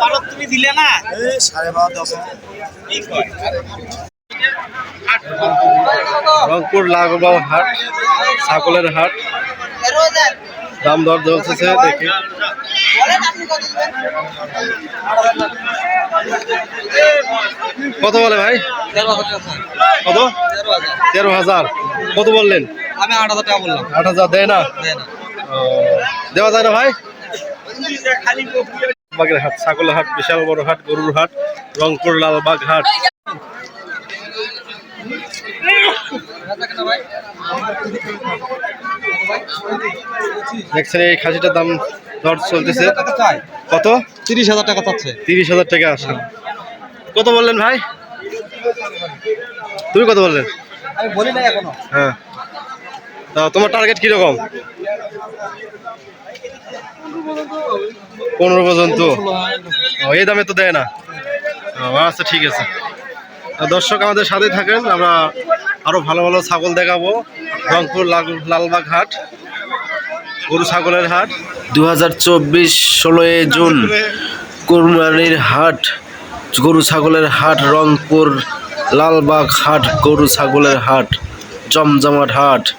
বারো তুমি দিলে না? সাড়ে বারো দশ রংপুর লাগবাও হাট ছাগলের হাট। দাম দর চলতেছে দেখি। কত বলে ভাই? কত? তেরো হাজার। কত বললেন? আমি আট হাজার টাকা বললাম আট হাজার দেয় না? দেওয়া যায় না ভাই? বাগের হাট ছাগলের হাট বিশাল বড় হাট গরুর হাট রংপুর লালবাগ হাট। দেখছেন এই খাসিটার দাম দর চলতেছে। কত? তিরিশ হাজার টাকা চাচ্ছে। তিরিশ হাজার টাকা আসে কত বললেন ভাই? তুমি কত বললেন? আমি বলি না এখনও। হ্যাঁ। তা তোমার টার্গেট কীরকম? পনেরো পর্যন্ত? এই দামে তো দেয় না। আচ্ছা ঠিক আছে। দর্শক আমাদের সাথে থাকেন, আমরা আরও ভালো ভালো ছাগল দেখাবো। রংপুর লাল- লালবাগ হাট, গরু ছাগলের হাট। দু হাজার চব্বিশ ষোলোই জুন, কুরবানির হাট, গরু ছাগলের হাট, রংপুর লালবাগ হাট, গরু ছাগলের হাট, জমজমাট হাট।